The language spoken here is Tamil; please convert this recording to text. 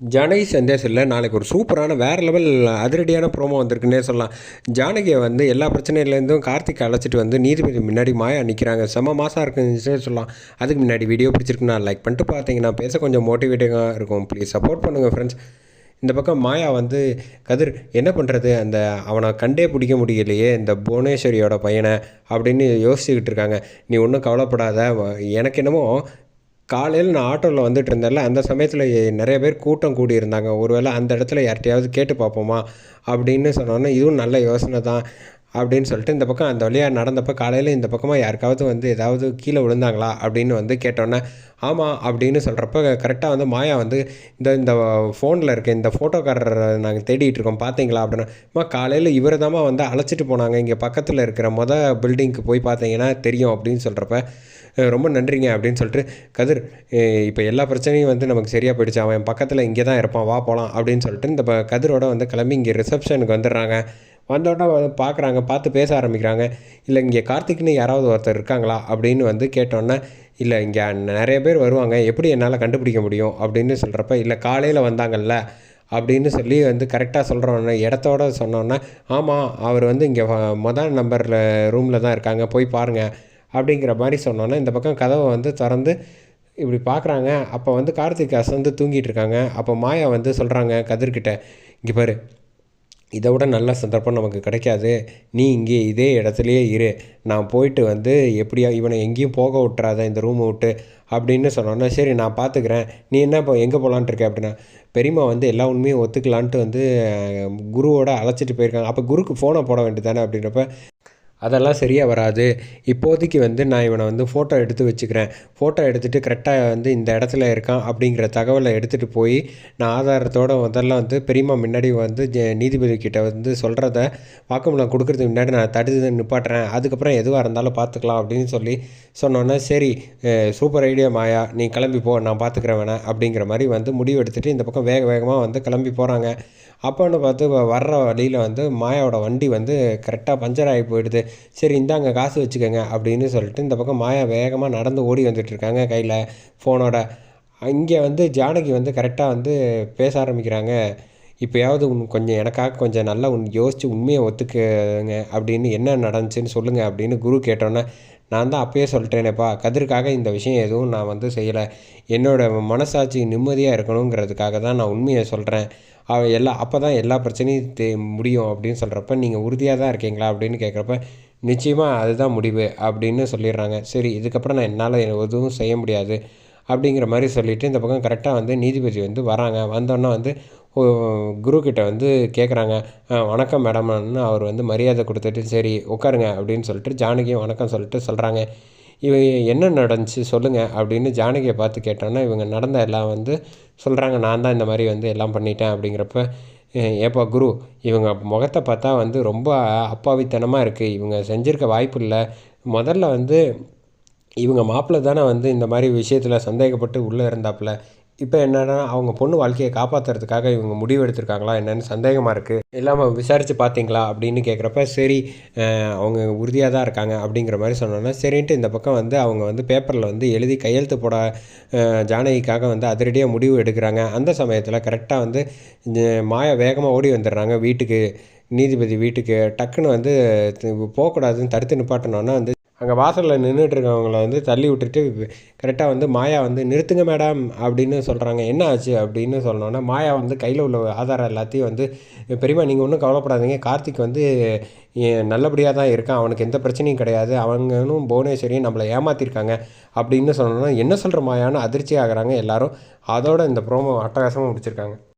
ஜானகி சந்தேஷில் நாளைக்கு ஒரு சூப்பரான வேறு லெவல் அதிரடியான ப்ரோமோ வந்திருக்குன்னே சொல்லலாம். ஜானகியை வந்து எல்லா பிரச்சனையிலேருந்தும் கார்த்திக் அழைச்சிட்டு வந்து நீதிபதி முன்னாடி மாயா நிற்கிறாங்க செம மாதம் இருக்குன்னு சொல்லலாம். அதுக்கு முன்னாடி வீடியோ பிடிச்சிருக்குன்னா லைக் பண்ணிட்டு பார்த்தீங்கன்னா பேச கொஞ்சம் மோட்டிவேட்டிங்காக இருக்கும். ப்ளீஸ் சப்போர்ட் பண்ணுங்கள் ஃப்ரெண்ட்ஸ் இந்த பக்கம் மாயா வந்து கதிர் என்ன பண்ணுறது அந்த அவனை கண்டே பிடிக்க முடியலையே இந்த புவனேஸ்வரியோட பையனை அப்படின்னு யோசிச்சுக்கிட்டு இருக்காங்க. நீ ஒன்றும் கவலைப்படாத. எனக்கு என்னமோ காலையில் நான் ஆட்டோவில் வந்துட்டு இருந்தேன்ல அந்த சமயத்தில் நிறைய பேர் கூட்டம் கூடி இருந்தாங்க ஒருவேளை அந்த இடத்துல யார்கிட்டையாவது கேட்டு பார்ப்போமா அப்படின்னு சொன்னோன்னே இதுவும் நல்ல யோசனை தான் அப்படின்னு சொல்லிட்டு இந்த பக்கம் அந்த வழியாக நடந்தப்போ காலையில் இந்த பக்கமாக யாருக்காவது வந்து ஏதாவது கீழே விழுந்தாங்களா அப்படின்னு வந்து கேட்டோன்னே ஆமாம் அப்படின்னு சொல்கிறப்ப கரெக்டாக வந்து மாயா வந்து இந்த இந்த ஃபோனில் இருக்க இந்த ஃபோட்டோக்காரரை நாங்கள் தேடிட்டு இருக்கோம் பார்த்தீங்களா அப்படின்னா காலையில் இவர் வந்து அழைச்சிட்டு போனாங்க. இங்கே பக்கத்தில் இருக்கிற மொதல் பில்டிங்க்கு போய் பார்த்தீங்கன்னா தெரியும் அப்படின்னு சொல்கிறப்ப ரொம்ப நன்றிங்க அப்படின்னு சொல்லிட்டு கதிர் இப்போ எல்லா பிரச்சனையும் வந்து நமக்கு சரியாக போயிடுச்சு. அவன் பக்கத்தில் இங்கே தான் இருப்பான் வா போகலாம் அப்படின்னு சொல்லிட்டு இந்த கதிரோட வந்து கிளம்பி இங்கே ரிசப்ஷனுக்கு வந்துடுறாங்க. வந்தோடனே பார்க்குறாங்க பார்த்து பேச ஆரம்பிக்கிறாங்க. இல்லை இங்கே கார்த்திக்னு யாராவது ஒருத்தர் இருக்காங்களா? அப்படின்னு வந்து கேட்டோன்னே இல்லை இங்கே நிறைய பேர் வருவாங்க. எப்படி என்னால் கண்டுபிடிக்க முடியும்? அப்படின்னு சொல்கிறப்ப இல்லை காலையில் வந்தாங்கல்ல? அப்படின்னு சொல்லி வந்து கரெக்டாக சொல்கிறோன்னே இடத்தோட சொன்னோன்னே ஆமாம் அவர் வந்து இங்கே மொதல் நம்பரில் ரூமில் தான் இருக்காங்க. போய் பாருங்கள் அப்படிங்கிற மாதிரி சொன்னோன்னே இந்த பக்கம் கதவை வந்து திறந்து இப்படி பார்க்குறாங்க அப்போ வந்து கார்த்திக் அசந்து தூங்கிட்டு இருக்காங்க. அப்போ மாயா வந்து சொல்கிறாங்க கதிர்கிட்ட இங்கே பாரு இதை விட நல்ல சந்தர்ப்பம் நமக்கு கிடைக்காது. நீ இங்கே இதே இடத்துலையே இரு. நான் போயிட்டு வந்து எப்படியா இவனை எங்கேயும் போக விட்றாத இந்த ரூமை விட்டு அப்படின்னு சொன்னோன்னா சரி நான் பார்த்துக்கிறேன் நீ என்ன இப்போ எங்கே போகலான்ட்டு இருக்க அப்படின்னா பெரியம்மா வந்து எல்லா உண்மையும் ஒத்துக்கலான்ட்டு வந்து குருவோட அழைச்சிட்டு போயிருக்காங்க. அப்போ குருக்கு ஃபோனை போட வேண்டியதானே அப்படின்றப்ப அதெல்லாம் சரியாக வராது. இப்போதைக்கு வந்து நான் இவனை வந்து ஃபோட்டோ எடுத்து வச்சுக்கிறேன். ஃபோட்டோ எடுத்துகிட்டு கரெக்டாக வந்து இந்த இடத்துல இருக்கான் அப்படிங்கிற தகவலை எடுத்துகிட்டு போய் நான் ஆதாரத்தோட முதல்ல வந்து பெரியம்மா முன்னாடி வந்து ஜ- நீதிபதி கிட்ட வந்து சொல்கிறத வாக்குமூலம் கொடுக்கறதுக்கு முன்னாடி நான் தடுத்து நிப்பாட்டுறேன். அதுக்கப்புறம் எதுவாக இருந்தாலும் பார்த்துக்கலாம் அப்படின்னு சொல்லி சொன்னோன்னே சரி சூப்பர் ஐடியா மாயா நீ கிளம்பி போ நான் பார்த்துக்கிறேன் வேணாம் அப்படிங்கிற மாதிரி வந்து முடிவு எடுத்துகிட்டு இந்த பக்கம் வேக வேகமாக வந்து கிளம்பி போகிறாங்க அப்போன்னு பார்த்து வ- வர்ற வழியில் வந்து மாயாவோட வண்டி வந்து கரெக்டாக பஞ்சர் ஆகி போயிடுது. சரி இந்தாங்க காசு வச்சுக்கோங்க அப்படின்னு சொல்லிட்டு இந்த பக்கம் மாயா வேகமாக நடந்து ஓடி வந்துட்டு இருக்காங்க கையில் ஃபோனோட இங்கே வந்து ஜானகி வந்து கரெக்டாக வந்து பேச ஆரம்பிக்கிறாங்க. இப்போயாவது உன் கொஞ்சம் எனக்காக கொஞ்சம் நல்லா உன் யோசித்து உண்மையை ஒத்துக்குங்க அப்படின்னு என்ன நடந்துச்சுன்னு சொல்லுங்கள் அப்படின்னு குரு கேட்டோன்னே நான் தான் அப்பயே சொல்லிட்டேனேப்பா. கதிர்க்காக இந்த விஷயம் எதுவும் நான் வந்து செய்யலை. என்னோடய மனசாட்சி நிம்மதியாக இருக்கணுங்கிறதுக்காக தான் நான் உண்மையை சொல்கிறேன் அவ எல்லா அப்போ தான் எல்லா பிரச்சனையும் தே முடியும் அப்படின்னு சொல்கிறப்ப நீங்கள் உறுதியாக தான் இருக்கீங்களா அப்படின்னு கேட்குறப்ப நிச்சயமாக அதுதான் முடிவு அப்படின்னு சொல்லிடுறாங்க. சரி இதுக்கப்புறம் நான் என்னால் எதுவும் செய்ய முடியாது. அப்படிங்கிற மாதிரி சொல்லிவிட்டு இந்த பக்கம் கரெக்டாக வந்து நீதிபதி வந்து வராங்க. வந்தோன்னே வந்து குருக்கிட்ட குரு வந்து கேட்குறாங்க வணக்கம் மேடம்னு அவர் வந்து மரியாதை கொடுத்துட்டு சரி உட்காருங்க அப்படின்னு சொல்லிட்டு ஜானகியும் வணக்கம் சொல்லிட்டு சொல்கிறாங்க இவ என்ன நடந்துச்சு சொல்லுங்கள் அப்படின்னு ஜானகியை பார்த்து கேட்டோன்னா இவங்க நடந்த எல்லாம் வந்து சொல்கிறாங்க நான் தான் இந்த மாதிரி வந்து எல்லாம் பண்ணிட்டேன் அப்படிங்கிறப்ப ஏப்பா குரு இவங்க முகத்தை பார்த்தா வந்து ரொம்ப அப்பாவித்தனமாக இருக்குது இவங்க செஞ்சுருக்க வாய்ப்பு இல்லை. முதல்ல வந்து இவங்க மாப்பிள்ளை தானே வந்து இந்த மாதிரி விஷயத்தில் சந்தேகப்பட்டு உள்ளே இருந்தாப்புல. இப்போ என்னென்னா அவங்க பொண்ணு வாழ்க்கையை காப்பாற்றுறதுக்காக இவங்க முடிவு எடுத்திருக்காங்களா என்னென்னு சந்தேகமாக இருக்குது இல்லாமல் விசாரித்து பார்த்தீங்களா அப்படின்னு கேட்குறப்ப சரி அவங்க உறுதியாக தான் இருக்காங்க அப்படிங்கிற மாதிரி சொன்னோன்னா சரின்ட்டு இந்த பக்கம் வந்து அவங்க வந்து பேப்பரில் வந்து எழுதி கையெழுத்து போட ஜானகிக்காக வந்து அதிரடியாக முடிவு எடுக்கிறாங்க. அந்த சமயத்தில் கரெக்டாக வந்து மாய மாயா வேகமாக ஓடி வந்துடுறாங்க வீட்டுக்கு. நீதிபதி வீட்டுக்கு டக்குன்னு வந்து போகக்கூடாதுன்னு தடுத்து நிப்பாட்டினோன்னா வந்து அங்கே வாசலில் நின்றுட்டு இருக்கவங்கள வந்து தள்ளி விட்டுட்டு கரெக்டாக வந்து மாயா வந்து நிறுத்துங்க மேடம் அப்படின்னு சொல்கிறாங்க என்ன ஆச்சு? அப்படின்னு சொன்னோன்னே மாயா வந்து கையில் உள்ள ஆதாரம் எல்லாத்தையும் வந்து பெரியம்மா நீங்கள் ஒன்றும் கவலைப்படாதீங்க. கார்த்திக் வந்து நல்லபடியாக தான் இருக்கான். அவனுக்கு எந்த பிரச்சனையும் கிடையாது. அவங்களும் புவனேஸ்வரியும் நம்மளை ஏமாற்றிருக்காங்க அப்படின்னு சொன்னோன்னா என்ன சொல்கிற மாயான்னு அதிர்ச்சி ஆகிறாங்க எல்லோரும். அதோட இந்த ப்ரோமோ அட்டகாசமாக முடிச்சிருக்காங்க.